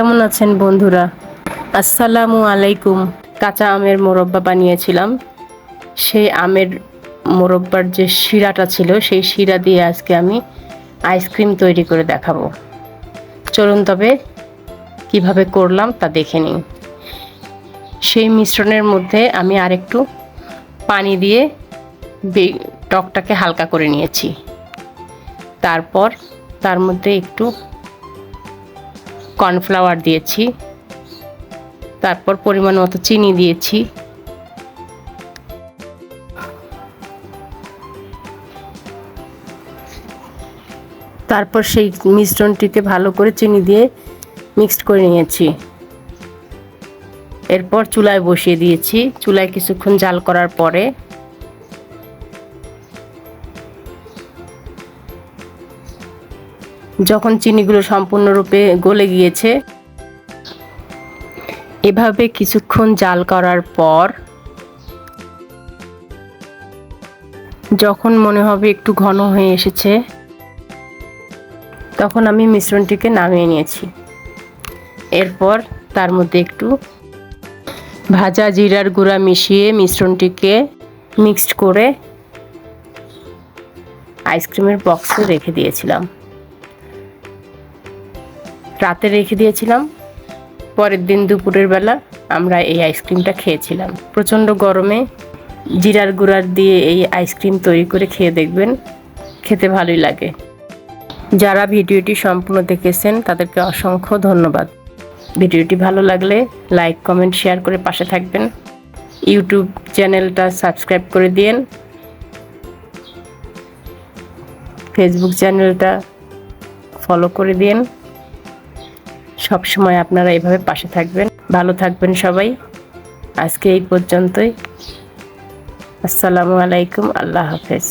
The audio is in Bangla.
কেমন আছেন বন্ধুরা? আসসালামু আলাইকুম। কাঁচা আমের মোরব্বা বানিয়েছিলাম। সেই আমের মোরব্বার যে শিরাটা ছিল, সেই শিরা দিয়ে আজকে আমি আইসক্রিম তৈরি করে দেখাবো। চলুন তবে কীভাবে করলাম তা দেখে নিন সেই মিশ্রণের মধ্যে আমি আরেকটু পানি দিয়ে টকটাকে হালকা করে নিয়েছি। তারপর তার মধ্যে একটু কর্নফ্লাওয়ার দিয়েছি। তারপর পরিমাণ মতো চিনি দিয়েছি। তারপর সেই মিশ্রণটিকে ভালো করে চিনি দিয়ে মিক্সড করে নিয়েছি। এরপর চুলায় বসিয়ে দিয়েছি। চুলায় কিছুক্ষণ জাল করার পরে যখন চিনিগুলো সম্পূর্ণরূপে গলে গিয়েছে, এভাবে কিছুক্ষণ জাল করার পর, যখন মনে হবে একটু ঘন হয়ে এসেছে, তখন আমি মিশ্রণটিকে নামিয়ে নিয়েছি। এরপর তার মধ্যে একটু ভাজা জিরার গুঁড়া মিশিয়ে মিশ্রণটিকে মিক্সড করে আইসক্রিমের বক্সে রেখে দিয়েছিলাম। রাতে রেখে দিয়েছিলাম। পরের দিন দুপুরের বেলা আমরা এই আইসক্রিমটা খেয়েছিলাম। প্রচণ্ড গরমে জিরার গুঁড়ার দিয়ে এই আইসক্রিম তৈরি করে খেয়ে দেখবেন, খেতে ভালোই লাগে। যারা ভিডিওটি সম্পূর্ণ দেখেছেন, তাদেরকে অসংখ্য ধন্যবাদ। ভিডিওটি ভালো লাগলে লাইক, কমেন্ট, শেয়ার করে পাশে থাকবেন। ইউটিউব চ্যানেলটা সাবস্ক্রাইব করে দিন। ফেসবুক চ্যানেলটা ফলো করে দিন। সব সময় আপনারা এইভাবে পাশে থাকবেন। ভালো থাকবেন সবাই। আজকে এই পর্যন্তই। আসসালামু আলাইকুম। আল্লাহ হাফেজ।